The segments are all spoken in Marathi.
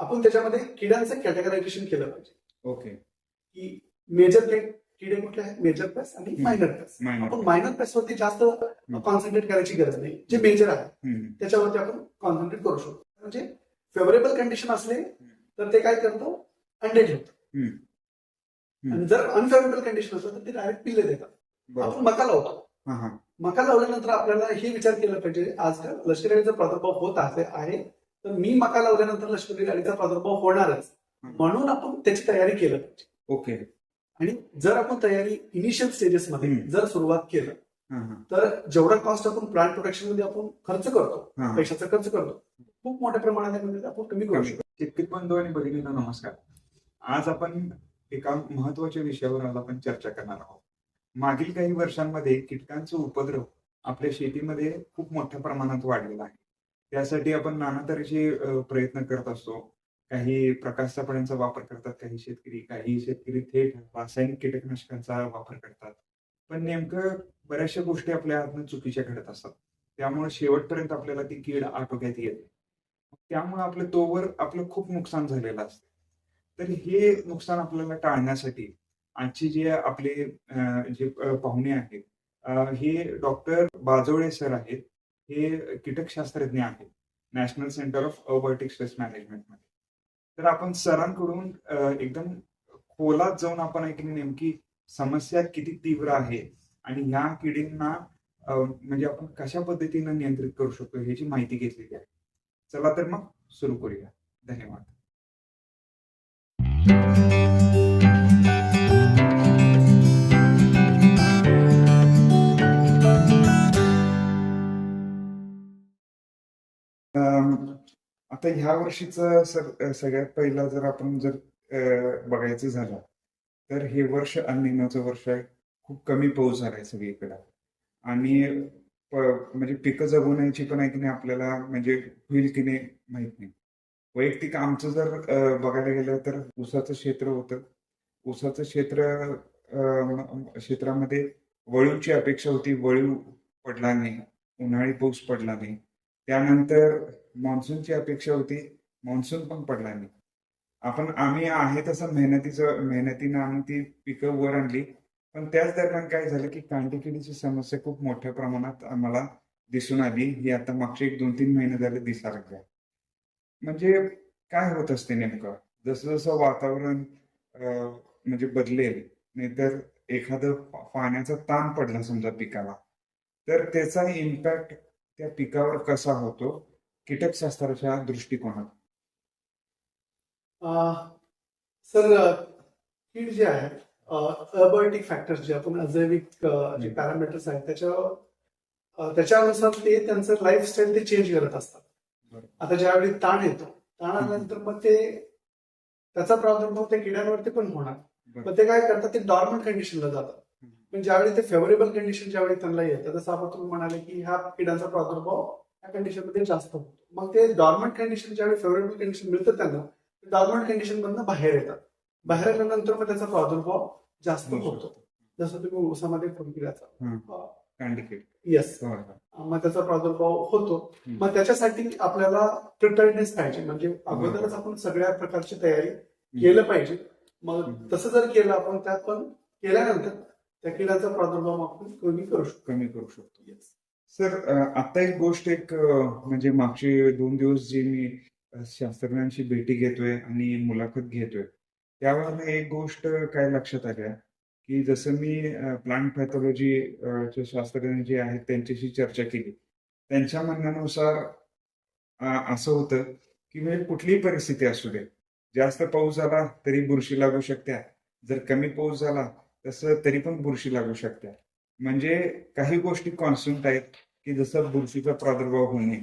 आपण त्याच्यामध्ये किड्यांचं कॅटेगरायझेशन केलं पाहिजे. ओके. की मेजर किडे कुठले आहेत? मेजर पेस्ट आणि. मायनर मायनर आपण मायनर पेस्ट वरती जास्त कॉन्सन्ट्रेट करायची गरज नाही. जे मेजर आहे त्याच्यावरती आपण कॉन्सन्ट्रेट करू शकतो. म्हणजे फेवरेबल कंडिशन असले तर ते काय करतो? अंडे ठेवतो. आणि जर अनफेवरेबल कंडिशन असलं तर ते डायरेक्ट पिल्ले देतात. आपण मका लावतो. मका लावल्यानंतर आपल्याला हे विचार केला पाहिजे. आजकाल लष्करी अळीचा प्रादुर्भाव होत आहे तर मी मका लावल्यानंतर लष्करी अळीचा प्रादुर्भाव होणारच. म्हणून आपण त्याची तयारी केलं. पाहिजे ओके. आणि जर आपण तयारी इनिशियल स्टेजेसमध्ये. जर सुरुवात केलं तर जेवढा कॉस्ट आपण प्लांट प्रोडक्शनमध्ये आपण खर्च करतो पैशाचा खर्च करतो खूप मोठ्या प्रमाणात आपण कमी करू. शकतो. शेतकरी बंधू आणि भगिनींना नमस्कार. आज आपण एका महत्त्वाच्या विषयावर आज आपण चर्चा करणार आहोत. मागील काही वर्षांमध्ये कीटकांचा उपद्रव आपल्या शेतीमध्ये खूप मोठ्या प्रमाणात वाढलेला आहे. त्यासाठी आपण नाना तऱ्हेचे प्रयत्न करत असतो. काही प्रकाशसापण्यांचा वापर करतात काही शेतकरी काही शेतकरी थेट रासायनिक कीटकनाशकांचा वापर करतात. पण नेमकं बऱ्याचशा गोष्टी आपल्या हातनं चुकीच्या घडत असतात. त्यामुळे शेवटपर्यंत आपल्याला ती कीड आटोक्यात येते. त्यामुळे आपलं तोवर आपलं खूप नुकसान झालेलं असतं. तर हे नुकसान आपल्याला टाळण्यासाठी आजचे जे आपले जे पाहुणे आहेत हे डॉक्टर बाजोळे सर आहेत. हे कीटकशास्त्रज्ञ आहेत. National centre of abiotic stress मॅनेजमेंटमध्ये. तर आपण सरांकडून एकदम खोलात जाऊन आपण ऐकली नेमकी समस्या किती तीव्र आहे आणि ह्या किडींना म्हणजे आपण कशा पद्धतीनं नियंत्रित करू शकतो ह्याची माहिती घेतलेली आहे. चला तर मग सुरू करूया. धन्यवाद. आता ह्या वर्षीचं सर सगळ्यात पहिला जर आपण जर बघायचं झालं तर हे वर्ष अन्निनाचं वर्ष आहे. खूप कमी पाऊस झालाय सगळीकडे. आणि म्हणजे पिकं जगवण्याची पण आहे की नाही आपल्याला म्हणजे होईल की नाही माहीत नाही. वैयक्तिक आमचं जर बघायला गेलं तर ऊसाचं क्षेत्र होतं. ऊसाचं क्षेत्र क्षेत्रामध्ये वळूची अपेक्षा होती. वळू पडला नाही. उन्हाळी पाऊस पडला नाही. त्यानंतर मान्सूनची अपेक्षा होती मान्सून पण पडला नाही. आपण आम्ही आहे तसं मेहनतीचं मेहनतीनं आम्ही ती पिकं वर आणली. पण त्याच दरम्यान काय झालं की कांटीकिडीची समस्या खूप मोठ्या प्रमाणात आम्हाला दिसून आली. ही आता मागचे एक दोन तीन महिने झाले दिसायला लागल्या म्हणजे काय होत असते नेमकं? जसं जसं वातावरण म्हणजे बदलेल नाहीतर एखादं पाण्याचा ताण पडला समजा पिकाला. तर त्याचा इम्पॅक्ट त्या पिकावर कसा होतो? कीटकशास्त्राच्या दृष्टिकोनात सर कीड जे आहे अबायोटिक फॅक्टर्स जे आपण अजैविक जे. पॅरामीटर्स आहेत त्याच्या त्याच्यानुसार ते त्यांचं लाईफस्टाईल ते चेंज करत असतात. आता ज्यावेळी ताण येतो ताण आल्यानंतर मग ते त्याचा प्रादुर्भाव त्या किड्यांवरती पण होणार. मग ते काय करतात ते नॉर्मल कंडिशनला जातात. पण ज्यावेळी ते फेवरेबल कंडिशन ज्यावेळी त्यांना येतं जसं आपण तुम्ही म्हणाले की ह्या किड्यांचा प्रादुर्भाव या कंडिशनमध्ये जास्त. होतो मग ते डॉर्मंट कंडिशन ज्यावेळी फेवरेबल कंडिशन मिळतं त्यांना डॉर्मंट कंडिशन मधनं बाहेर येतात. बाहेर आल्यानंतर मग त्याचा प्रादुर्भाव जास्त होतो. जसं तुम्ही ऊसामध्ये फुलकिड्याचा येस. मग त्याचा प्रादुर्भाव होतो. मग त्याच्यासाठी आपल्याला प्रिपेअरनेस पाहिजे. म्हणजे अगोदरच आपण सगळ्या प्रकारची तयारी केलं पाहिजे. मग. तसं जर केलं आपण त्यात पण केल्यानंतर त्या किड्याचा प्रादुर्भाव आपण कमी करू शकतो. कमी करू शकतो. Yes. सर आता एक गोष्ट एक म्हणजे मागचे दोन दिवस जी मी शास्त्रज्ञांची शास्त्रज्ञांशी भेटी घेतोय आणि मुलाखत घेतोय त्यावर एक गोष्ट काय लक्षात आल्या की जसं मी प्लांट पॅथॉलॉजी चे शास्त्रज्ञ जे आहेत त्यांच्याशी चर्चा केली. त्यांच्या म्हणण्यानुसार असं होतं की म्हणजे कुठलीही परिस्थिती असू दे जास्त पाऊस झाला तरी बुरशी लागू शकते. जर कमी पाऊस झाला तसं तरी पण बुरशी लागू शकते. म्हणजे काही गोष्टी कॉन्स्टंट आहेत की जसं बुरशीचा प्रादुर्भाव होणे.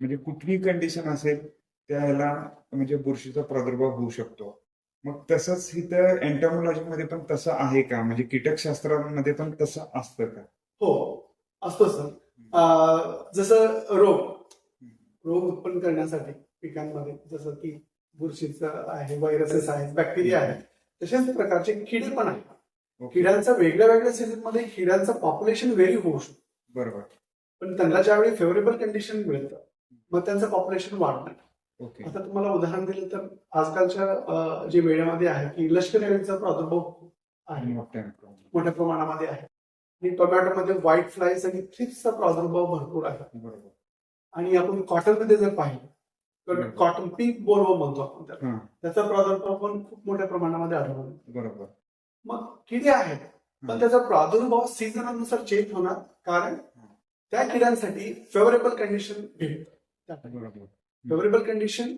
म्हणजे कुठली कंडिशन असेल त्याला म्हणजे बुरशीचा प्रादुर्भाव होऊ शकतो. मग तसंच इथं एन्टॉमॉलॉजी मध्ये पण तसं आहे का? म्हणजे कीटकशास्त्रामध्ये पण तसं असतं का? हो असतो सर. जसं रोग रोग उत्पन्न करण्यासाठी पिकांमध्ये जसं की बुरशीचं आहे व्हायरसेस आहेत बॅक्टेरिया आहेत तशाच प्रकारचे किडे पण आहेत. किड्यांचा वेगळ्या वेगळ्या सीझनमध्ये किड्यांचं पॉप्युलेशन व्हेरी होऊ शकतं. बरोबर. पण त्यांना ज्यावेळी फेवरेबल कंडिशन मिळतं मग त्यांचं पॉप्युलेशन वाढणार ओके. आता तुम्हाला उदाहरण दिलं तर आजकालच्या जे वेळेमध्ये आहे की लष्करी अळीचा प्रादुर्भाव आहे. मोठ्या प्रमाणामध्ये आहे. आणि टोमॅटोमध्ये व्हाईट फ्लाईज आणि थ्रिप्सचा प्रादुर्भाव भरपूर आहे. बरोबर. आणि आपण कॉटनमध्ये जर पाहिलं तर. कॉटन पिंक बोलवो म्हणतो आपण त्याचा प्रादुर्भाव पण खूप मोठ्या प्रमाणामध्ये आढळून येतो. बरोबर. मग किडे आहेत. पण त्याचा प्रादुर्भाव सीझनानुसार चेंज होणार. कारण त्या किड्यांसाठी फेवरेबल कंडिशन फेवरेबल कंडिशन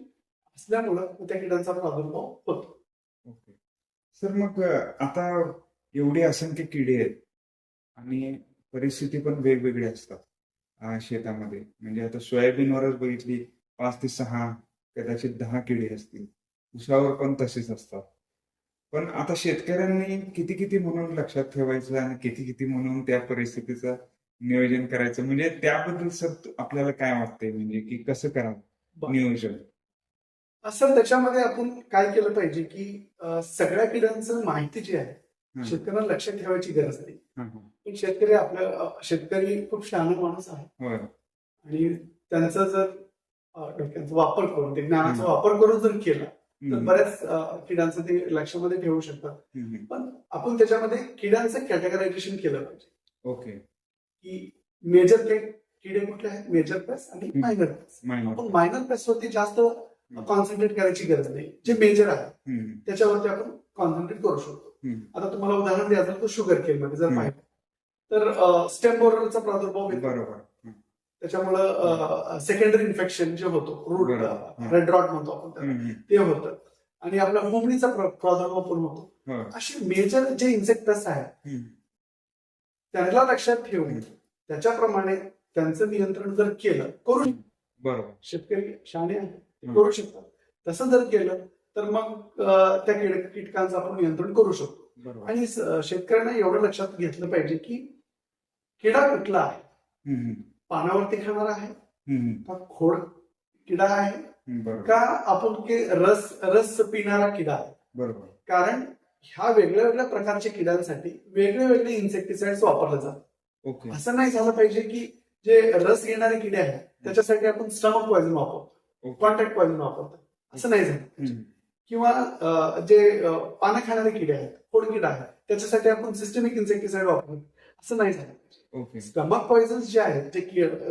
असल्यामुळं त्या किड्यांचा प्रादुर्भाव होतो. सर मग आता एवढे असंख्य किडे आहेत आणि परिस्थिती पण वेगवेगळी असतात शेतामध्ये. म्हणजे आता सोयाबीनवरच बघितली पाच ते सहा कदाचित दहा किडे असतील. उसावर पण तसेच असतात. पण आता शेतकऱ्यांनी किती किती म्हणून लक्षात ठेवायचं आणि किती किती म्हणून त्या परिस्थितीचं नियोजन करायचं? म्हणजे त्याबद्दल सर आपल्याला काय वाटतंय? म्हणजे की कसं करावं. नियोजन? असं त्याच्यामध्ये आपण काय केलं पाहिजे की सगळ्या किड्यांचं माहिती जी आहे शेतकऱ्यांना लक्षात ठेवायची गरज नाही. पण शेतकरी आपल्या शेतकरी खूप शहाणा माणूस आहे. आणि त्यांचा जर डोक्याचा वापर करून ते ज्ञानाचा. वापर करून जर केला तर बऱ्याच किड्यांचं ते लक्षामध्ये ठेवू शकतात. पण आपण त्याच्यामध्ये किड्यांचं कॅटेगरायझेशन केलं पाहिजे. ओके. की मेजर किडे कुठले आहेत? मेजर पेस आणि. मायनर पेस मायनर आपण मायनर पेस वरती जास्त कॉन्सन्ट्रेट करायची गरज नाही. जे मेजर आहे त्याच्यावरती आपण कॉन्सन्ट्रेट करू शकतो. आता तुम्हाला उदाहरण द्यायचं तर शुगर केन मध्ये जर. पाहिलं. तर स्टेम बोररचा प्रादुर्भाव बरोबर. त्याच्यामुळं सेकंडरी इन्फेक्शन जे होतो रूट. हं. रेड रॉट म्हणतो आपण त्याला, हं, हं. ते होतं आणि आपला हुमणीचा प्र- प्रादुर्भाव पण होतो होय. असे मेजर जे इन्सेक्टस आहेत हं, त्यांना लक्षात ठेवून हं. त्याच्याप्रमाणे त्यांचं नियंत्रण जर केलं करू बरोबर शेतकरी शहाणे आहे हं. करू शकतात तसं जर केलं तर मग त्या कीटकांचं आपण नियंत्रण करू शकतो आणि शेतकऱ्यांना एवढं लक्षात घेतलं पाहिजे की किडा कुठला आहे हं, हं, पानावरती खाणार आहे. का खोड किडा आहे. का आपण की रस रस पिणारा किडा आहे? बरोबर. कारण ह्या वेगळ्या वेगळ्या प्रकारच्या किड्यांसाठी वेगळे वेगळे इन्सेक्टिसाइड्स वापरले जातात. ओके. असं नाही झालं पाहिजे की जे रस घेणारे किडे आहेत त्याच्यासाठी आपण स्टमक पॉइझन वापरतो कॉन्टॅक्ट पॉइझन वापरतो. असं नाही झालं किंवा जे पानं खाणारे किडे आहेत खोड किडा आहे त्याच्यासाठी आपण सिस्टमिक इन्सेक्टिसाइड वापरतो. असं नाही झालं ओके. स्टमक पॉइझन्स जे आहेत ते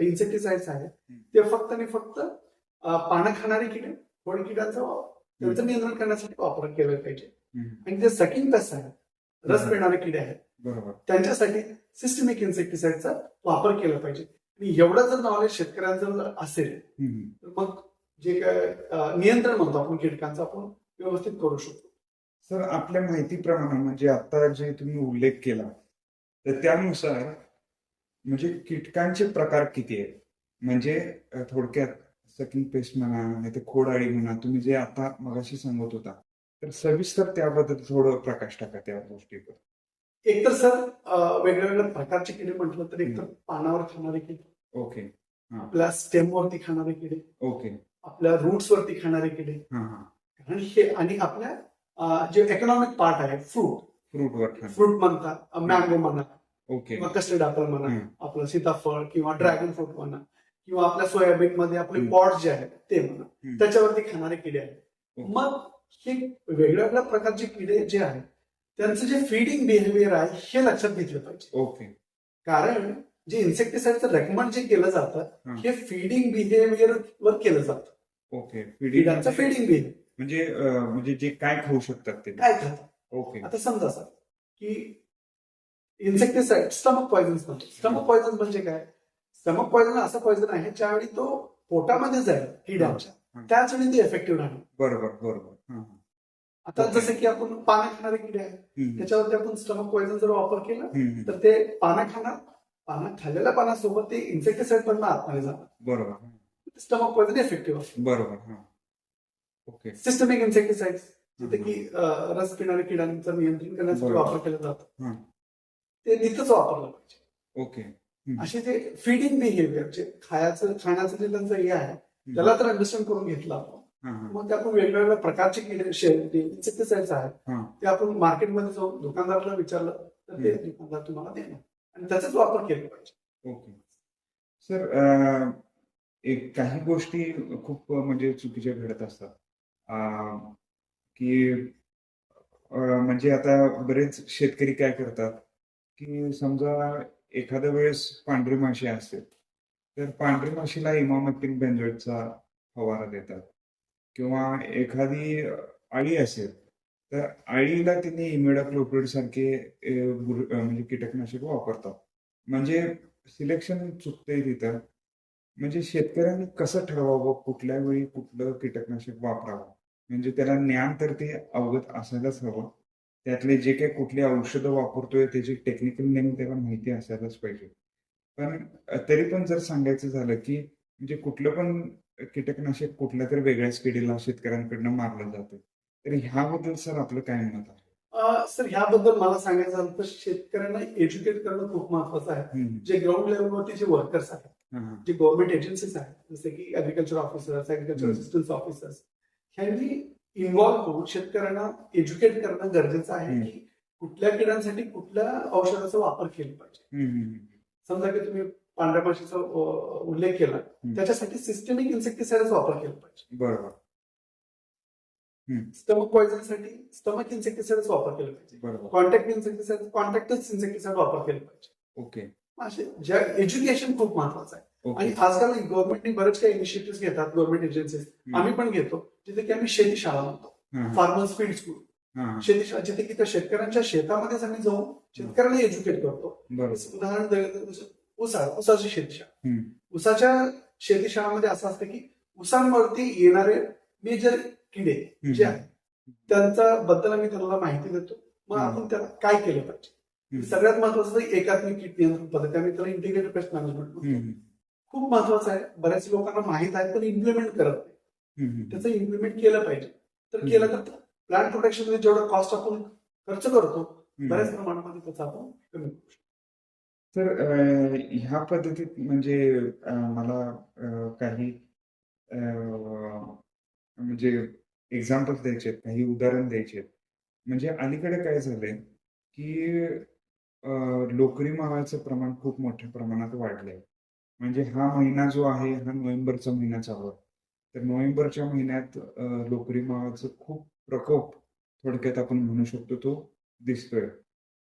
इन्सेक्टिसाइड्स आहेत ते फक्त आणि फक्त पानं खाणारे किडे खोड किड्यांचा त्यांचं नियंत्रण करण्यासाठी वापर केला पाहिजे. आणि जे सकिंग पेस्ट आहेत रस. पिणारे किडे आहेत त्यांच्यासाठी सिस्टमिक इन्सेक्टिसाइडचा वापर केला पाहिजे. आणि एवढं जर नॉलेज शेतकऱ्यांचं जर असेल. तर मग जे काय नियंत्रण म्हणतो आपण कीटकांचं आपण व्यवस्थित करू शकतो. सर आपल्या माहितीप्रमाणे म्हणजे आता जे तुम्ही उल्लेख केला तर त्यानुसार म्हणजे कीटकांचे प्रकार किती आहेत? म्हणजे थोडक्यात सकिंग पेस्ट म्हणा नाही तर खोडाळी म्हणा तुम्ही जे आता मगाशी सांगत होता तर सविस्तर त्याबद्दल थोडं प्रकाश टाका त्या गोष्टीवर. एकतर सर अं, वेगळ्या वेगळ्या प्रकारचे किडे म्हटलं तर एकतर पानावर खाणारे किडे ओके. आपल्या स्टेमवरती खाणारे किडे ओके. आपल्या रूट्स वरती खाणारे किडे. हा हा. आणि हे आणि आपल्या जे इकॉनॉमिक पार्ट आहे फ्रूट फ्रूटवर फ्रूट म्हणतात मँगो म्हणा ओके. किंवा कस्टर्ड ऍपल म्हणा. आपलं सीताफळ किंवा ड्रॅगन फ्रूट म्हणा किंवा आपल्या सोयाबीन मध्ये आपले. पॉट जे आहेत ते म्हणा. त्याच्यावरती खाणारे किडे आहेत. मग हे वेगळ्या वेगळ्या प्रकारचे किडे जे आहेत त्यांचं जे फिडिंग बिहेवियर आहे हे लक्षात घेतलं पाहिजे. ओके. कारण जे इन्सेक्टिसाइडचं रेकमेंड जे केलं जातं हं. फिडिंग बिहेवियर वर केलं जातं. ओके. किडांचं फीडिंग बिहेवियर म्हणजे म्हणजे जे काय खाऊ शकतात ते. काय खातात? ओके. आता समजा सर की इन्सेक्टिसाइड स्टमक पॉइझन्स म्हणतो. स्टमक पॉइझन म्हणजे काय? स्टमक पॉइझन असं पॉइझन आहे ज्यावेळी तो पोटामध्ये जाईल किड्यांच्या हं. त्याच वेळी ते इफेक्टिव्ह राहणार. बरोबर बरोबर. हा, हा. आता. जसं की आपण पानं खाणारे किडे आहेत त्याच्यावरती आपण स्टमक पॉइझन जर वापर केला तर ते पानं खाणार. पानं खाल्लेल्या पानासोबत ते इन्सेक्टिसाइड पण आतमध्ये जाणार. बरोबर स्टमक पॉइझन इफेक्टिव्ह बरोबर हा. ओके. सिस्टमिक इन्सेक्टिसाइड जिथे हम्म. की रस पिणाऱ्या किड्यांचं नियंत्रण करण्यासाठी. वापर केला जातो. हं. ते तिथंच वापरलं पाहिजे. ओके. असे जे फिडिंग बिहेवियर जे खायचं खाण्याचं जे त्यांचं हे आहे त्याला तर अंडरस्टँड करून घेतलं आपण. मग ते आपण वेगवेगळ्या प्रकारचे इन्सेक्टिसाइड्स आहेत. ते आपण मार्केटमध्ये जाऊन दुकानदाराला विचारलं तर ते दुकानदार तुम्हाला देणार. आणि त्याचाच वापर केला पाहिजे. ओके. सर एक काही गोष्टी खूप म्हणजे चुकीच्या घडत असतात. की म्हणजे आता बरेच शेतकरी काय करतात? की समजा एखाद्या वेळेस पांढरी माशी असेल तर पांढरी माशीला इमामॅक्टिन बेंझोएटचा फवारा देतात. किंवा एखादी अळी असेल तर अळीला त्यांनी इमिडाक्लोप्रिड सारखे म्हणजे कीटकनाशक वापरतात. म्हणजे सिलेक्शन चुकतंय तिथं. म्हणजे शेतकऱ्यांनी कसं ठरवावं? कुठल्या वेळी कुठलं कीटकनाशक वापरावं? म्हणजे त्याला ज्ञान तर ते अवगत असायलाच हवं. त्यातले जे काही कुठली औषधं वापरतोय त्याची टेक्निकल नेम त्याला माहिती असायलाच पाहिजे पण तरी पण जर सांगायचं झालं की म्हणजे कुठलं पण कीटकनाशक कुठल्या तरी वेगळ्याच किडीला शेतकऱ्यांकडनं मारलं जातं तर ह्याबद्दल सर आपलं काय मत आहे सर ह्याबद्दल मला सांगायचं झालं तर शेतकऱ्यांना एज्युकेट करणं खूप महत्वाचं आहे. जे ग्राउंड लेवलवरती जे वर्कर्स आहेत. जे गव्हर्नमेंट एजन्सीज आहेत जसे की agriculture officers agriculture. Assistance officers ह्यांनी इन्व्हॉल्व्ह होऊन शेतकऱ्यांना एज्युकेट करणं गरजेचं आहे. की कुठल्या किड्यांसाठी कुठल्या औषधाचा वापर केला पाहिजे. समजा की तुम्ही पांढऱ्या माशीचा अं, उल्लेख केला त्याच्यासाठी सिस्टमिक इन्सेक्टिसाइडचा वापर केला पाहिजे. बरोबर. स्टमक पॉयझनसाठी स्टमक इन्सेक्टिसाइडचा वापर केला पाहिजे. बरोबर. कॉन्टॅक्ट इन्सेक्टिसाइड कॉन्टॅक्टच इन्सेक्टिसाइड वापर केला पाहिजे. ओके. असे ज्या एज्युकेशन खूप महत्वाचं आहे. आणि आजकाल गव्हर्नमेंटने बरेच काही इनिशिएटिव्ह घेतात गव्हर्नमेंट एजन्सीज. आम्ही पण घेतो जिथे की आम्ही शेती शाळा म्हणतो. Farmers field school. शेती शाळा जिथे की त्या शेतकऱ्यांच्या शेतामध्येच आम्ही जाऊन शेतकऱ्यांना एज्युकेट करतो. उदाहरण ऊसा ऊसाची शेती शाळा. ऊसाच्या शेती शाळामध्ये असं असतं की ऊसांवरती येणारे मेजर किडे जे आहेत त्यांचा बद्दल आम्ही त्यांना माहिती देतो. मग. आपण त्याला काय केलं पाहिजे. सगळ्यात महत्वाचं एकात्मिक कीट नियंत्रण पद्धती. आम्ही त्याला इंटिग्रेटेड पेस्ट मॅनेजमेंट म्हणतो. खूप महत्वाचं आहे. बऱ्याच लोकांना माहीत आहे पण इम्प्लिमेंट करत नाही. त्याचं इम्प्लिमेंट केलं पाहिजे. तर केलं तर प्लांट प्रोटेक्शनमध्ये जेवढा कॉस्ट आपण खर्च करतो बऱ्याच प्रमाणामध्ये त्याचा आपण कमी करू शकतो. तर ह्या पद्धतीत म्हणजे मला काही म्हणजे एक्झाम्पल द्यायचे आहेत काही उदाहरण द्यायचे आहेत. म्हणजे अलीकडे काय झालंय की लोकरी मावाचं प्रमाण खूप मोठ्या प्रमाणात वाढलंय. म्हणजे हा महिना जो आहे हा नोव्हेंबरचा महिना चालू आहे तर नोव्हेंबरच्या महिन्यात लोकरी मावाचं खूप प्रकोप थोडक्यात आपण म्हणू शकतो तो दिसतोय.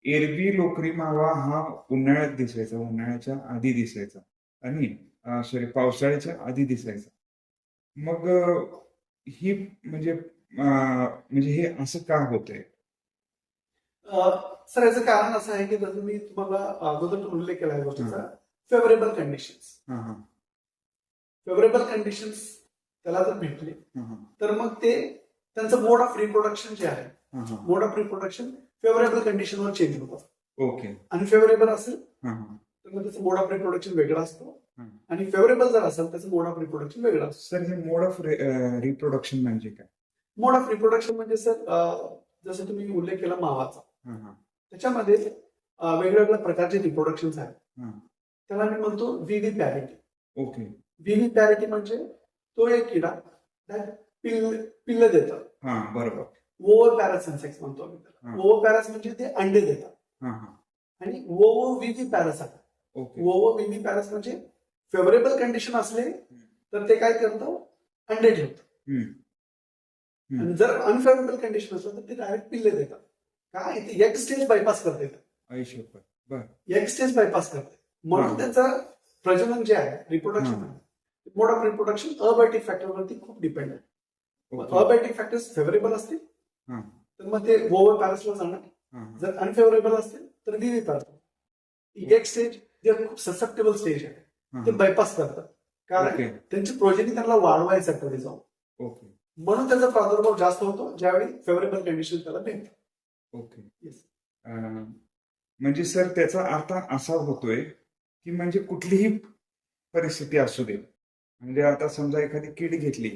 एरवी लोकरी मावा हा उन्हाळ्यात दिसायचा उन्हाळ्याच्या आधी दिसायचा आणि सॉरी पावसाळ्याच्या आधी दिसायचा. मग ही म्हणजे म्हणजे हे असं का होतंय? सर याचं कारण असं आहे की जसं मी तुम्हाला अगोदर उल्लेख केला आहे गोष्टीचा फेवरेबल कंडिशन्स फेवरेबल कंडिशन्स त्याला जर भेटले तर मग ते त्यांचं मोड ऑफ रिप्रोडक्शन जे आहे मोड ऑफ रिप्रोडक्शन फेवरेबल कंडिशनवर चेंज होतं. ओके. आणि फेवरेबल असेल तर मग त्याचं मोड ऑफ रिप्रोडक्शन वेगळं असतो. आणि फेवरेबल जर असेल त्याचं मोड ऑफ रिप्रोडक्शन वेगळं असतं. सर हे मोड ऑफ रिप्रोडक्शन म्हणजे काय? मोड ऑफ रिप्रोडक्शन म्हणजे सर जसं तुम्ही उल्लेख केला मावाचा. त्याच्यामध्ये वेगवेगळ्या प्रकारचे रिप्रोडक्शन आहेत. हा. त्याला मी म्हणतो viviparity okay viviparity म्हणजे तो एक किडा पिल्ल पिल्ल देतं हा बरोबर. ओव्हर पॅरास इन्सेक्ट म्हणतो आम्ही त्याला. ओव्हर पॅरास म्हणजे ते अंडे देतात. हा हा. आणि ओव्हर व्हीव्ही पॅरास आहे ओके ओव्हर व्हीव्ही पॅरास म्हणजे फेवरेबल कंडिशन असले तर ते काय करतं अंडे ठेवतं. आणि जर अनफेवरेबल कंडिशन असलं तर ते डायरेक्ट पिल्ले देतात. काय ते एक स्टेज बायपास करते एक स्टेज बायपास करते म्हणून हा. त्याचं प्रजनन जे आहे रिप्रोडक्शन हा. मोड ऑफ रिप्रोडक्शन अबायोटिक फॅक्टरवरती खूप डिपेंड आहे. अबायोटिक फॅक्टर्स फेवरेबल असतील हा. तर मग ते ओव्हर पॅरसला जाणार. हा, हा. जर अनफेवरेबल असतील तर व्हीव्ही पॅरस. एक स्टेज जे खूप ससेप्टेबल स्टेज आहे हा, ते हा. बायपास करतात. कारण त्यांची प्रोजेनी त्यांना वाढवायचं पुढे जाऊन. म्हणून त्याचा प्रादुर्भाव जास्त होतो ज्यावेळी फेवरेबल कंडिशन त्याला भेटतात ओके. म्हणजे सर त्याचा अर्थ असा होतोय की म्हणजे कुठलीही परिस्थिती असू दे. म्हणजे आता समजा एखादी कीड घेतली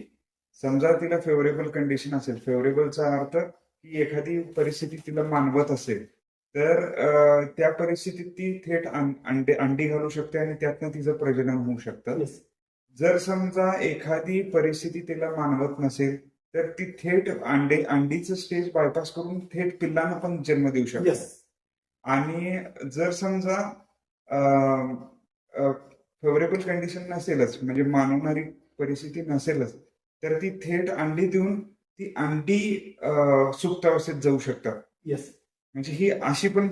समजा तिला फेवरेबल कंडिशन असेल. फेवरेबलचा अर्थ की एखादी परिस्थिती तिला मानवत असेल तर त्या परिस्थितीत ती थेट अंडे अंडी घालू शकते आणि त्यातनं तिचं प्रजनन होऊ शकतं. जर समजा एखादी परिस्थिती तिला मानवत नसेल तर ती थेट अंडे अंडीचं स्टेज बायपास करून थेट पिल्लांना पण जन्म देऊ शकते. आणि जर समजा फेवरेबल कंडिशन नसेलच म्हणजे मानवणारी परिस्थिती नसेलच तर ती थेट अंडी देऊन ती अंडी सुप्तावस्थेत जाऊ शकतात. येस म्हणजे ही अशी पण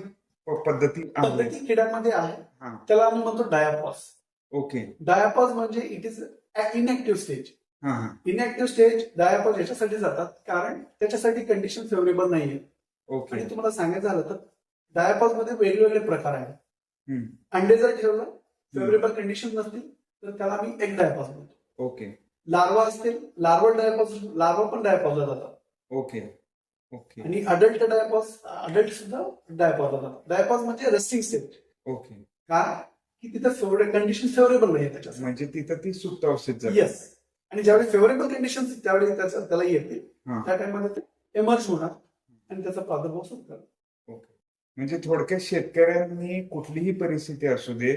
पद्धती आहे. किड्यांमध्ये आहे. हा. त्याला आम्ही म्हणतो डायापॉस ओके. डायापॉज म्हणजे इट इज इनॅक्टिव्ह स्टेज हा हा. इनॅक्टिव्ह स्टेज डायापॉज याच्यासाठी जातात. कारण त्याच्यासाठी कंडिशन फेवरेबल नाहीये. ओके. आणि तुम्हाला सांगायचं झालं तर डायापॉजमध्ये वेगवेगळे प्रकार आहेत. अंडे जर ठेवलं फेवरेबल कंडिशन नसतील तर त्याला आम्ही एक डायपॉज म्हणतो. ओके. लार्वा असतील लार्वल डायपॉज लार्वा पण डायपॉजला जातात. ओके. ओके. आणि अडल्ट डायपॉज अडल्ट सुद्धा डायपॉजला जातात. डायपॉज म्हणजे रेस्टिंग स्टेज ओके. का? की तिथं फेवरेबल कंडिशन फेवरेबल नाही त्याच्यासाठी म्हणजे तिथं ती सुप्तावस्थेत जाते. येस आणि ज्यावेळी फेवरेबल कंडिशन त्यावेळी त्याचं त्याला येतील. त्या टाइममध्ये ते एमर्ज होणार. आणि त्याचा प्रादुर्भाव सुरू करणार ओके. म्हणजे थोडक्यात शेतकऱ्यांनी कुठलीही परिस्थिती असू दे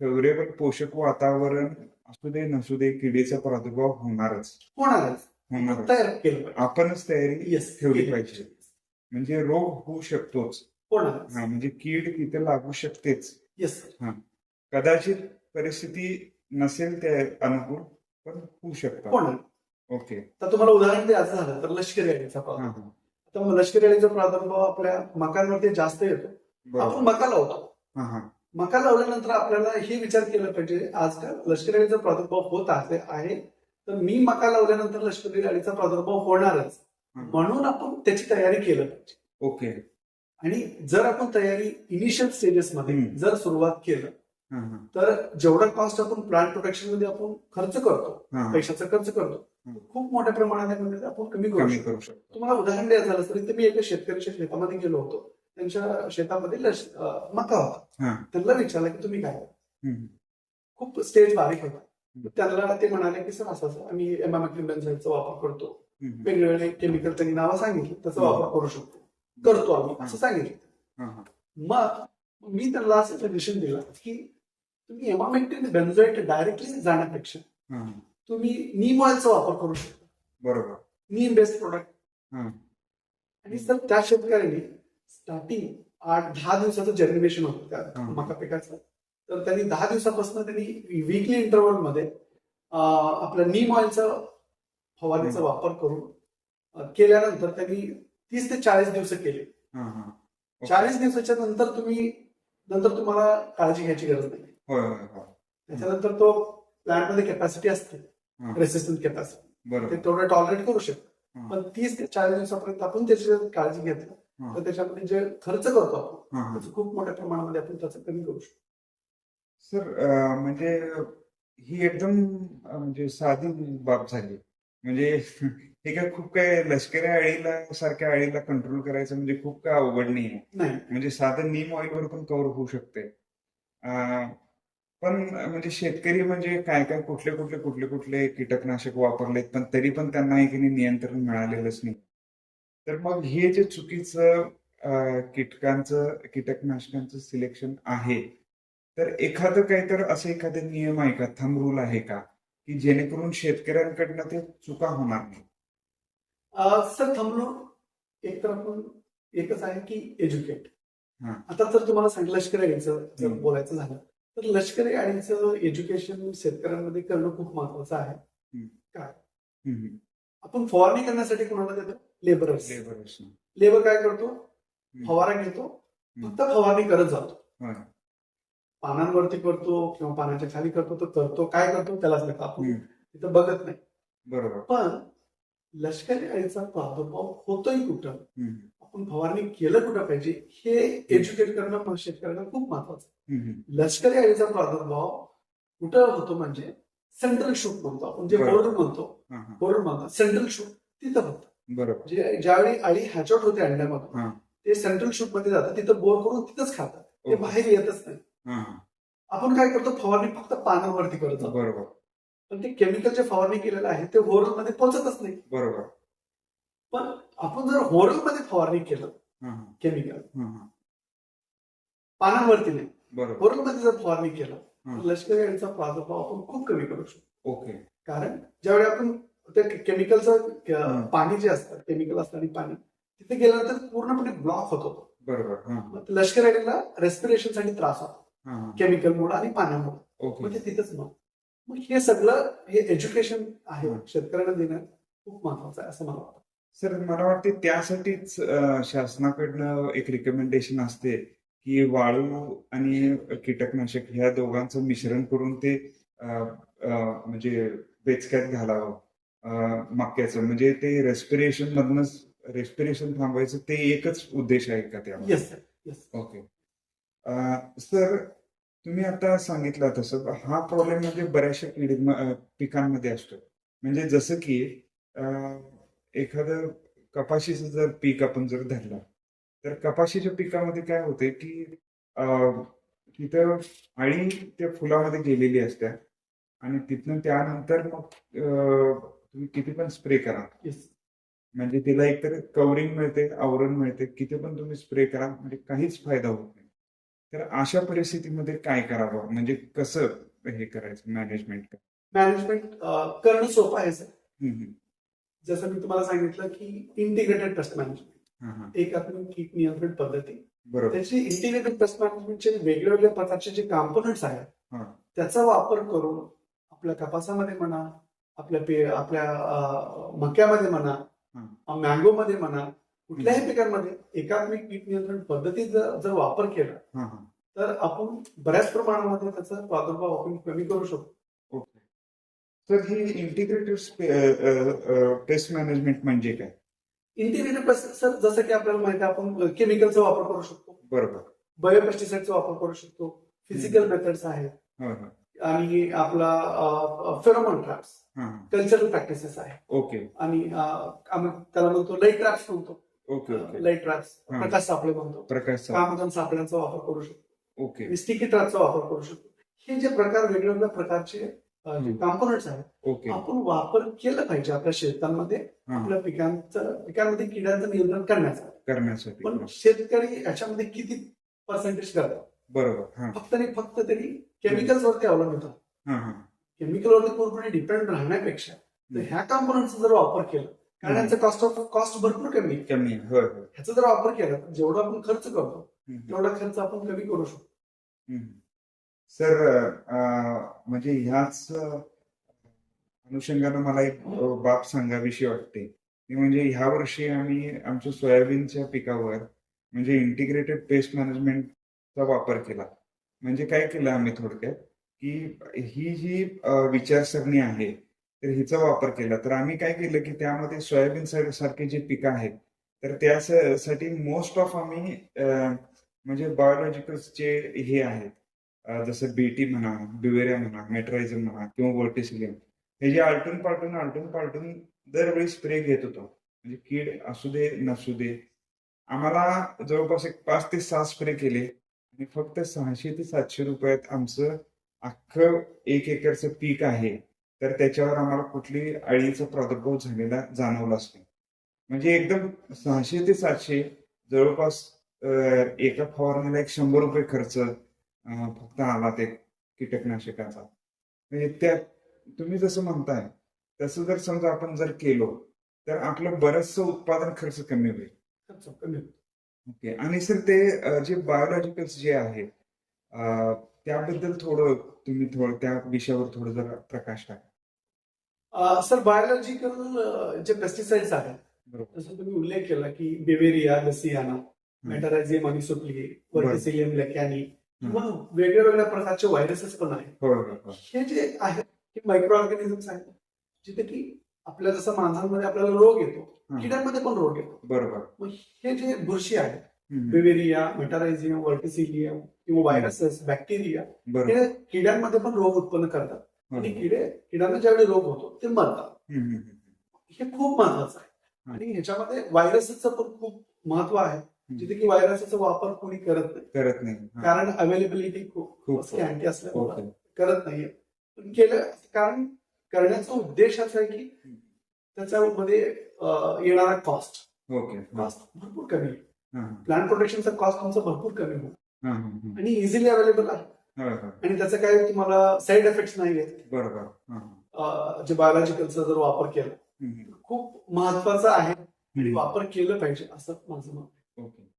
फेवरेबल पोषक वातावरण असू दे नसू दे किडीचा प्रादुर्भाव होणारच. पाहिजे. आपणच तयारी ठेवली पाहिजे. म्हणजे रोग होऊ शकतोच. होणार हा म्हणजे कीड तिथे लागू शकतेच. येस कदाचित परिस्थिती नसेल त्या अनुकूल पण होऊ शकतात. होणार. ओके. तर तुम्हाला उदाहरण द्यायचं झालं तर लष्करी मग लष्करी अळीचा प्रादुर्भाव आपल्या मकांवरती जास्त येतो. आपण मका लावतो. मका लावल्यानंतर आपल्याला हे विचार केला पाहिजे आजकाल लष्करी अळीचा प्रादुर्भाव होत आहे आहे. तर मी मका लावल्यानंतर लष्करी अळीचा प्रादुर्भाव होणारच. म्हणून आपण त्याची तयारी केलं पाहिजे. ओके. आणि जर आपण तयारी इनिशियल स्टेजेस मध्ये हम्म. जर सुरुवात केलं तर जेवढा कॉस्ट आपण प्लांट प्रोटेक्शनमध्ये आपण खर्च करतो. पैशाचा खर्च करतो. खूप मोठ्या प्रमाणात आपण कमी करू शकतो. तुम्हाला उदाहरण द्यायचं झालं तर मी एका शेतकऱ्याच्या शेतामध्ये गेलो होतो. त्यांच्या शेतामध्ये मका होता. त्यांना विचारलं की तुम्ही काय. खूप स्टेज बारीक होता. त्यांना ते म्हणाले की सर असं आम्ही एमामेक्लिनचा वापर करतो. वेगवेगळे केमिकल त्यांनी नावं सांगितली त्याचा. वापर करू शकतो. करतो आम्ही असं सांगितलं. मग मी त्यांना असं सजेशन दिलं की तुम्ही एमामेक्टिन बेन्झोएट डायरेक्टली जाण्यापेक्षा तुम्ही नीम ऑइलचा वापर करू शकता. बरोबर. नीम बेस्ड प्रोडक्ट आणि सर त्या शेतकऱ्यांनी स्टार्टिंग आठ दहा दिवसाचं जर्मिनेशन होतं त्या. मका पिकाचं. तर त्यांनी दहा दिवसापासून त्यांनी विकली इंटरव्हलमध्ये अं, आपलं नीम ऑइलचा फवारणीचा हम्म. वापर करून अं, केल्यानंतर त्यांनी तीस ते चाळीस दिवस केले. चाळीस दिवसाच्या नंतर तुम्ही नंतर तुम्हाला काळजी घ्यायची गरज नाही. होय होय होय. त्याच्यानंतर तो प्लांटमध्ये कॅपॅसिटी असते. हा. रेसिस्टंट कॅपॅसिटी ते तेवढं टॉलरेट करू शकतो. हा. पण तीस ते चाळीस दिवसापर्यंत आपण त्याची काळजी घेतली हा. तर त्याच्यामध्ये जे खर्च करतो आपण हा हा. त्याचं खूप मोठ्या प्रमाणामध्ये आपण त्याचं कमी करू शकतो. सर अं, म्हणजे ही एकदम अं, म्हणजे साधी बाब झाली. म्हणजे हे काय खूप काय लष्करी अळीला सारख्या अळीला कंट्रोल करायचं म्हणजे खूप काय अवघड नाही आहे नाही. म्हणजे साधं नीम ऑइलवर पण कव्हर होऊ शकते. अं, पण म्हणजे शेतकरी म्हणजे काय काय कुठले कुठले कुठले कुठले कीटकनाशक वापरलेत पण तरी पण त्यांना हे की नाही नियंत्रण मिळालेलंच नाही तर मग हे जे चुकीचं कीटकांचं कीटकनाशकांचं सिलेक्शन आहे तर एखादं काय तर असं एखादे नियम आहे का थंब रूल आहे का की जेणेकरून शेतकऱ्यांकडनं ते चुका होणार नाही सर थांबलो एक तर आपण एकच आहे की एज्युकेट हा. आता जर तुम्हाला सांगितलं लष्करी हम्म. बोलायचं झालं तर लष्करी अळीचं एज्युकेशन शेतकऱ्यांमध्ये करणं खूप महत्वाचं आहे. हम्म. आपण फवारणी करण्यासाठी कोणाला देतो? लेबरर्स लेबरच ना. लेबर काय करतो? फवारा घेतो. फक्त फवारणी करत जातो. पानांवरती करतो किंवा पानाच्या खाली करतो तो करतो. काय करतो? त्यालाच नका आपण. तिथं बघत नाही. बरोबर. पण लष्करी अळीचा प्रादुर्भाव होतोय कुठं आपण फवारणी केलं कुठं पाहिजे हे एज्युकेट करणं शेतकऱ्यांना खूप महत्वाचं आहे. लष्करी अळीचा प्रादुर्भाव कुठं होतो म्हणजे सेंट्रल शूट म्हणतो आपण जे. होल्ड म्हणतो. होल्ड म्हणतो सेंट्रल शूट तिथं होतं बरोबर जे ज्यावेळी अळी हॅचआउट होते अंड्यामधून हा. ते सेंट्रल शूटमध्ये जातात तिथं बोर करून तिथंच खातात ते. बाहेर येतच नाही. आपण काय करतो फवारणी फक्त पानांवरती करत बरोबर पण ते केमिकलचे फवारणी केलेलं आहे ते होरलमध्ये पोहोचतच नाही बरोबर पण आपण जर होरलमध्ये फवारणी केलं. केमिकल. पानांवरती नाही बरोबर होरलमध्ये जर फवारणी केलं. तर लष्करी अळीचा प्रादुर्भाव आपण खूप कमी करू शकतो ओके कारण ज्यावेळी आपण ते केमिकलचं. पाणी जे असतं केमिकल असतं आणि पाणी तिथे गेल्यानंतर पूर्णपणे ब्लॉक होतो. बरोबर लष्करी अळीला रेस्पिरेशनसाठी त्रास होतो हा. केमिकलमुळे आणि पाण्यामुळे ओके म्हणजे तिथंच मग मग हे सगळं हे एज्युकेशन आहे. शेतकऱ्यांना देणं खूप महत्वाचं आहे असं मला वाटतं. सर मला वाटते त्यासाठीच शासनाकडनं एक रिकमेंडेशन असते की वाळू आणि कीटकनाशक ह्या दोघांचं मिश्रण करून ते म्हणजे बेचक्यात घालावं. मक्याचं. म्हणजे ते रेस्पिरेशन मधनच रेस्पिरेशन थांबवायचं ते एकच उद्देश आहे का त्यामध्ये? येस ओके सर तुम्ही आता सांगितलं तसं हा प्रॉब्लेम म्हणजे बऱ्याचशा किडी पिकांमध्ये असतो. म्हणजे जसं की एखादं कपाशीचं जर पीक आपण जर धरलं तर कपाशीच्या पिकामध्ये काय होते की तिथं आळी त्या फुलामध्ये गेलेली असते आणि तिथनं त्यानंतर मग तुम्ही किती पण स्प्रे करा. म्हणजे तिला एकतर कवरिंग मिळते आवरण मिळते किती पण तुम्ही स्प्रे करा म्हणजे काहीच फायदा होत नाही. तर अशा परिस्थितीमध्ये काय करावं? म्हणजे कसं हे करायचं? मॅनेजमेंट मॅनेजमेंट करणं सोपं आहे सर. जसं मी तुम्हाला सांगितलं की इंटिग्रेटेड पेस्ट मॅनेजमेंट एकात्मिक कीट नियंत्रण पद्धती. बरोबर. त्याचे इंटिग्रेटेड पेस्ट मॅनेजमेंटचे वेगळ्या वेगळ्या प्रकारचे जे कॉम्पोनंट्स आहेत. त्याचा वापर करून आपल्या कपासामध्ये म्हणा आपल्या आपल्या मक्यामध्ये म्हणा. मँगो मध्ये म्हणा कुठल्याही पिकांमध्ये एकात्मिक कीट नियंत्रण पद्धतीत जर वापर केला तर आपण बऱ्याच प्रमाणामध्ये त्याचा प्रादुर्भाव आपण कमी करू शकतो. ओके. तर ही इंटिग्रेटेड पेस्ट मॅनेजमेंट म्हणजे काय? इंटिग्रेटेड पेस्ट सर जसं की आपल्याला माहिती आहे आपण केमिकलचा वापर करू शकतो. बरोबर. बायोपेस्टिसाइडचा वापर करू शकतो. फिजिकल मेथड्स आहेत. हो हो. आणि आपला फेरोमॉन ट्रॅप्स कल्चरल प्रॅक्टिसेस आहे ओके. आणि आम्ही त्याला म्हणतो लाइट ट्रॅप्स म्हणतो. Okay okay. लाइट ट्रॅप्स हा. प्रकाश सापळे म्हणतो. प्रकाश कामगन सापळ्यांचा वापर करू शकतो. ओके. स्टिकी ट्रॅपचा वापर करू शकतो. हे जे प्रकार वेगवेगळ्या प्रकारचे हम्म. कॉम्पोनंट्स आहेत ओके. आपण वापर केलं पाहिजे आपल्या शेतांमध्ये हा. आपल्या पिकांचं पिकांमध्ये किड्यांचं नियंत्रण करण्याचं. करण्यासाठी. पण शेतकरी याच्यामध्ये किती पर्सेंटेज करतात? बरोबर हा. फक्त आणि फक्त तरी केमिकल्स वरती अवलंबित हा हा. केमिकल वरती पूर्णपणे डिपेंड राहण्यापेक्षा तर ह्या कॉम्पोनंटचा जर वापर केला कारण यांचा कॉस्ट ऑफ कॉस्ट भरपूर कमी आहे कमी आहे. होय होय ह्याचा जर वापर केला तर जेवढा आपण खर्च करतो हम्म. तेवढा खर्च आपण कमी करू शकतो हम्म. सर अं, म्हणजे ह्याच अं, अनुषंगानं मला एक अं, बाब सांगावीशी वाटते ती म्हणजे ह्या वर्षी आम्ही आमच्या सोयाबीनच्या पिकावर म्हणजे इंटिग्रेटेड पेस्ट मॅनेजमेंटचा वापर केला म्हणजे काय केलं आम्ही थोडक्यात की ही जी अं, विचारसरणी आहे तर हिचा वापर केला. तर आम्ही काय केलं की त्यामध्ये सोयाबीन सारखे जे पिकं आहेत तर त्यासाठी मोस्ट ऑफ आम्ही म्हणजे बायोलॉजिकल्सचे हे आहेत. जसं बीटी म्हणा बिवेरिया म्हणा मेट्रायझम म्हणा किंवा वर्टिसिलियम हे जे आलटून पालटून आलटून पालटून दरवेळी स्प्रे घेत होतो. म्हणजे कीड असू दे नसू दे. आम्हाला जवळपास एक पाच ते सहा स्प्रे केले. आणि फक्त सहाशे ते सातशे रुपयात आमचं अख्खं एक एकरचं पीक आहे. तर त्याच्यावर आम्हाला कुठली अळीचा प्रादुर्भाव झालेला जाणवलाच नाही म्हणजे एकदम सहाशे ते सातशे जवळपास एका फवारणीला एक शंभर रुपये खर्च फक्त आला ते कीटकनाशकाचा. म्हणजे त्या तुम्ही जसं म्हणताय तसं जर समजा आपण जर केलो तर आपलं बरचसं उत्पादन खर्च कमी होईल. कमी ओके. आणि सर ते जे बायोलॉजिकल्स जे आहेत अं, त्याबद्दल थोडं तुम्ही थोडं त्या विषयावर थोडं जरा प्रकाश टाका. सर बायोलॉजिकल जे पेस्टिसाइड्स आहेत जसं तुम्ही उल्लेख केला की बेवेरिया लसियाना मेटारायझियम आणि सुपली वर्टिसिलियम लेकॅनी किंवा वेगळ्या वेगळ्या प्रकारचे व्हायरसेस पण आहेत. होय होय होय हे जे आहेत हे मायक्रो ऑर्गॅनिझम्स आहेत जिथे की आपल्या जसं माणसांमध्ये आपल्याला रोग येतो हा. किड्यांमध्ये पण रोग येतो. बरोबर. मग हे जे बुरशी आहेत. बेवेरिया मेटारायझियम वर्टिसिलियम किंवा व्हायरसेस बॅक्टेरिया हे किड्यांमध्ये पण रोग उत्पन्न करतात. आणि. किडे किड्यांना ज्यावेळी रोग होतो ते मरतात. हे खूप महत्वाचं आहे. आणि ह्याच्यामध्ये व्हायरसेसचं पण खूप महत्त्व आहे जिथे की व्हायरसचा वापर कोणी करत नाही करत नाही. कारण अवेलेबिलिटी खूप स्कॅन्टी असल्यामुळे करत नाहीये पण केलं कारण करण्याचा उद्देश असा आहे की त्याच्यामध्ये येणारा कॉस्ट ओके. कॉस्ट भरपूर कमी. प्लांट प्रोटेक्शनचा कॉस्ट तुमचा भरपूर कमी होईल हा, हा, हा. आणि इझिली अवेलेबल आहे. आणि त्याचं काय तुम्हाला साईड इफेक्ट नाही आहेत. बरोबर. जे बायोलॉजिकलचा जर वापर केला. खूप महत्वाचं आहे. वापर केलं पाहिजे असं माझं मत. ओके.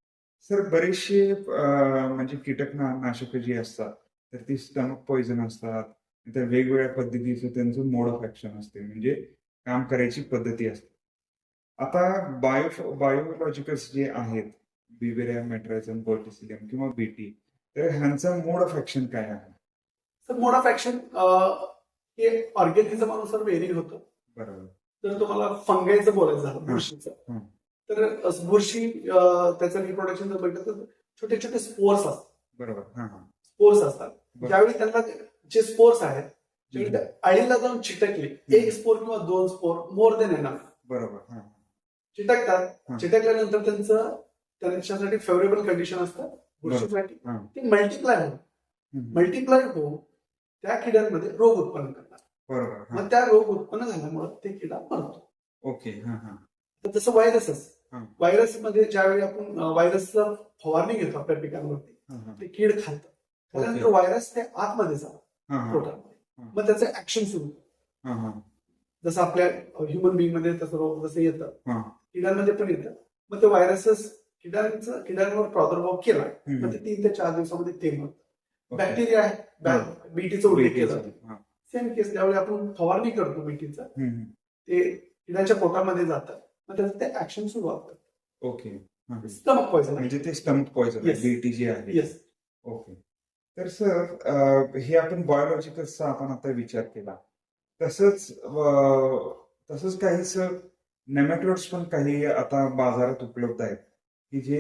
सर बरेचसे म्हणजे कीटकनाशक जी असतात तर ती स्टमक पॉइझन असतात. तर वेगवेगळ्या पद्धतीचं त्यांचं मोड ऑफ ऍक्शन असते. म्हणजे काम करायची पद्धती असते. आता बायो बायोलॉजिकल्स जे आहेत बिबेरिया मेट्रायझम बॉटिसिलियम किंवा बीटी तर ह्यांचा मोड ऑफ ऍक्शन काय आहे? तर मोड ऑफ ऍक्शन हे ऑर्गॅनिझम अनुसार वेरी होतं. बरोबर. जर तुम्हाला फंगाईचं बोलायचं झालं बुरशीचं. तर बुरशी त्याचं रिप्रोडक्शन जर बघितलं तर छोटे छोटे स्पोर्स असतात. बरोबर. स्पोर्स असतात. ज्यावेळी त्यांना जे स्पोर्स आहेत अळीला जाऊन चिटकले एक स्पोर किंवा दोन स्पोर मोर देन येणार बरोबर. हा. चिटकतात. चिटकल्यानंतर त्यांचं त्यांच्यासाठी फेवरेबल कंडिशन असतं. बुरशीसाठी ते मल्टिप्लाय होऊन. मल्टिप्लाय होऊन त्या किड्यांमध्ये रोग उत्पन्न करतात. बरोबर मग त्या रोग उत्पन्न झाल्यामुळे ते किडा मरतो. ओके हा हा. तर जसं व्हायरसच. व्हायरसमध्ये ज्यावेळी आपण व्हायरसचा फवारणी घेतो आपल्या पिकांवरती ते कीड खातं. त्यानंतर व्हायरस ते आतमध्ये जातं पोटामध्ये. हं. मग त्याचं ऍक्शन सुरू जसं आपल्या ह्युमन बिंगमध्ये तसं रोग जसं येतं. किड्यांमध्ये पण येतं. मग ते व्हायरसेस किड्यांचं किड्यांवर प्रादुर्भाव केला ते तीन ते चार दिवसामध्ये ते मग. बॅक्टेरिया आहे बीटीचा उल्लेख केला. सेम केस ज्यावेळी आपण फवारणी करतो बीटीचा. ते किड्याच्या पोटामध्ये जातात मग त्याचं ते ऍक्शन सुरू होतं. ओके. स्टमक पॉइझन म्हणजे ते स्टमक पॉइझन. बीटी जे आहे. Yes okay. तर सर हे आपण बायोलॉजिकलचा आपण आता विचार केला. तसंच तसंच काही सर नेमॅटोड्स पण काही आता बाजारात उपलब्ध आहेत. की जे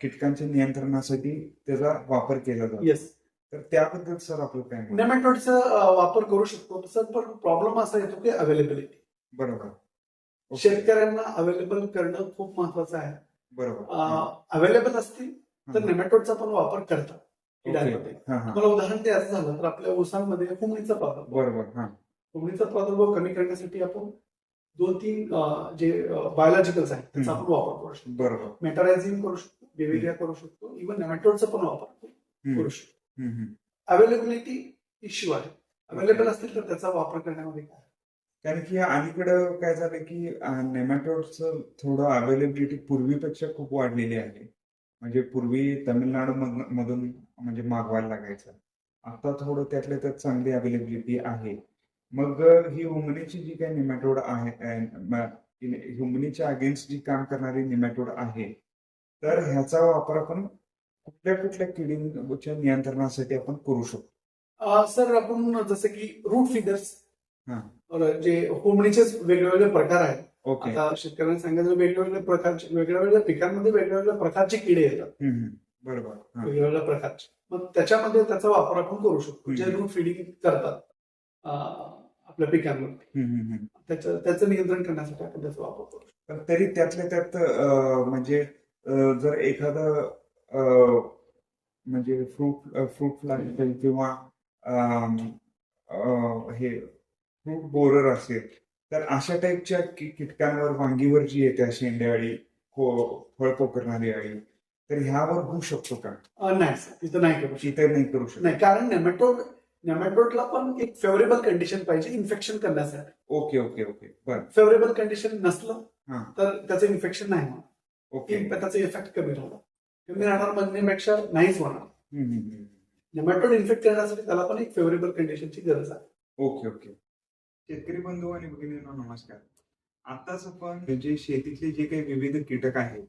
कीटकांच्या नियंत्रणासाठी त्याचा वापर केला जातो येस तर त्याबद्दल सर आपलं काय मत? नेमॅटोडचा वापर करू शकतो तसं पण प्रॉब्लेम असा येतो की अवेलेबिलिटी बरोबर ओके. शेतकऱ्यांना अवेलेबल करणं खूप महत्वाचं आहे बरोबर अवेलेबल असतील तर हा. नेमॅटोडचा पण वापर करतात. किड्यांमध्ये हा, हा. तुम्हाला उदाहरण द्यायचं झालं तर आपल्या ऊसांमध्ये हुमणीचा प्रादुर्भाव बरोबर हा हुमणीचा प्रादुर्भाव कमी करण्यासाठी आपण दोन तीन जे बायोलॉजिकल्स आहेत त्याचा. आपण वापर करू शकतो. बरोबर. मेटारायझिंग करू शकतो बेवेरिया करू शकतो इव्हन नेमॅटोडचा पण वापर. करू शकतो. अवेलेबिलिटी इश्यू आहे. अवेलेबल असतील तर त्याचा वापर करण्यामध्ये काय? कारण की अलीकडं काय झालं की नेमॅटोडचं थोडं अवेलेबिलिटी पूर्वीपेक्षा खूप वाढलेली आहे. म्हणजे पूर्वी तामिळनाडू मधून मधून म्हणजे मागवायला लागायचं. आता थोडं त्यातल्या त्यात चांगली अवेलेबिलिटी आहे. मग ही हुमणीची जी काही निमॅटोड आहे ह्युमनीच्या अगेन्स्ट जी काम करणारी निमॅटोड आहे तर ह्याचा वापर आपण कुठल्या कुठल्या किडींच्या नियंत्रणासाठी आपण करू शकतो सर आपण जसं की रूट फिगर्स हा. जे होमणीचेच वेगवेगळे प्रकार आहेत ओके शेतकऱ्यांना सांगायचं वेगवेगळ्या प्रकारचे वेगळ्या वेगळ्या पिकांमध्ये वेगवेगळ्या प्रकारचे किडे येतात. बरोबर. वेगवेगळ्या प्रकारचे मग त्याच्यामध्ये त्याचा वापर आपण करू शकतो जे. रूट फिडिंग करतात आपल्या पिकांवरती हम्म. त्याचं त्याचं नियंत्रण करण्यासाठी आपण त्याचा वापर करू. शकतो पण तरी त्यातल्या त्यात म्हणजे जर एखादं म्हणजे फ्रूट फ्रूट फ्लाय किंवा हे फ्रूट बोरर असेल तर अशा टाईपच्या की- कीटकांवर वांगीवर जी येते शेंड्या अळी को- फळ पोकरणारी अळी तर ह्यावर होऊ शकतो का? अं, नाही सर. तिथं नाही करू शकत. इतर नाही करू शकत. नाही कारण नेमॅटोड नेमॅटोडला पण एक फेवरेबल कंडिशन पाहिजे इन्फेक्शन करण्यासाठी. ओके ओके ओके बर. फेवरेबल कंडिशन नसलं हा. तर त्याचं इन्फेक्शन नाही होणार. ओके त्याचा इफेक्ट कमी राहणार. कमी राहणार म्हणण्यापेक्षा नाहीच होणार. हम्म, हम्म, हम्म. नेमॅटोड इन्फेक्ट करण्यासाठी त्याला पण एक फेवरेबल कंडिशनची गरज आहे. ओके ओके शेतकरी बंधू आणि भगिनींनो नमस्कार. आताच आपण जे शेतीतले जे काही विविध कीटक आहेत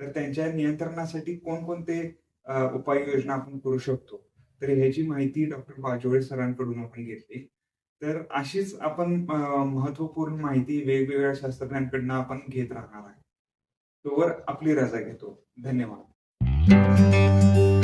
तर त्यांच्या नियंत्रणासाठी कोणकोणते अ, उपाययोजना आपण करू शकतो? तर ह्याची माहिती डॉक्टर बाजोळे सरांकडून आपण घेतली. तर अशीच आपण महत्त्वपूर्ण माहिती वेगवेगळ्या शास्त्रज्ञांकडनं आपण घेत राहणार आहे. तोवर आपली रजा घेतो. धन्यवाद.